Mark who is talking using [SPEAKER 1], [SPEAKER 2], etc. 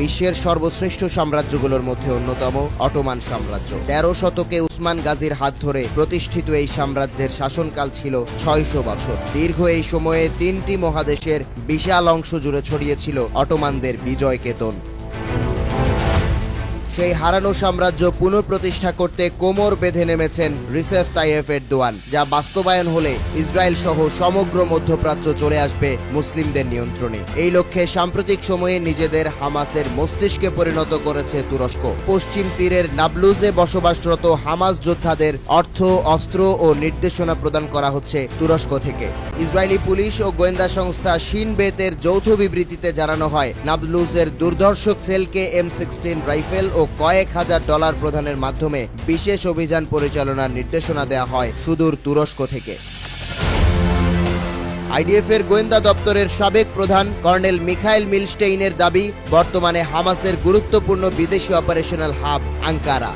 [SPEAKER 1] বিশ্বের সর্বশ্রেষ্ঠ সাম্রাজ্যগুলোর মধ্যে অন্যতম অটোমান সাম্রাজ্য। তেরো শতকে উসমান গাজীর হাত ধরে প্রতিষ্ঠিত এই সাম্রাজ্যের শাসনকাল ছিল ছয়শো বছর। দীর্ঘ এই সময়ে তিনটি মহাদেশের বিশাল অংশ জুড়ে ছড়িয়েছিল অটোমানদের বিজয় কেতন। সেই হারানো সাম্রাজ্য পুনঃপ্রতিষ্ঠা করতে কোমর বেঁধে নেমেছেন রিসেফ তাইয়েফ এরদোয়ান, যা বাস্তবায়ন হলে ইসরায়েল সহ সমগ্র মধ্যপ্রাচ্য চলে আসবে মুসলিমদের নিয়ন্ত্রণে। এই লক্ষ্যে সাম্প্রতিক সময়ে নিজেদের হামাসের মস্তিষ্কে পরিণত করেছে তুরস্ক। পশ্চিম তীরের নাবলুজে বসবাসরত হামাস যোদ্ধাদের অর্থ, অস্ত্র ও নির্দেশনা প্রদান করা হচ্ছে তুরস্ক থেকে। ইসরায়েলি পুলিশ ও গোয়েন্দা সংস্থা শিন বেতের যৌথ বিবৃতিতে জানানো হয়, নাবলুজের দুর্ধর্ষক সেলকে এম সিক্সটিন রাইফেল ও কয়েক হাজার ডলার প্রদানের মাধ্যমে বিশেষ অভিযান পরিচালনার নির্দেশনা দেয়া হয় সুদূর তুরস্ক থেকে। আইডিএফের গোয়েন্দা দপ্তরের সাবেক প্রধান কর্নেল মিখাইল মিলস্টেইনের দাবি, বর্তমানে হামাসের গুরুত্বপূর্ণ বিদেশি অপারেশনাল হাব আঙ্কারা।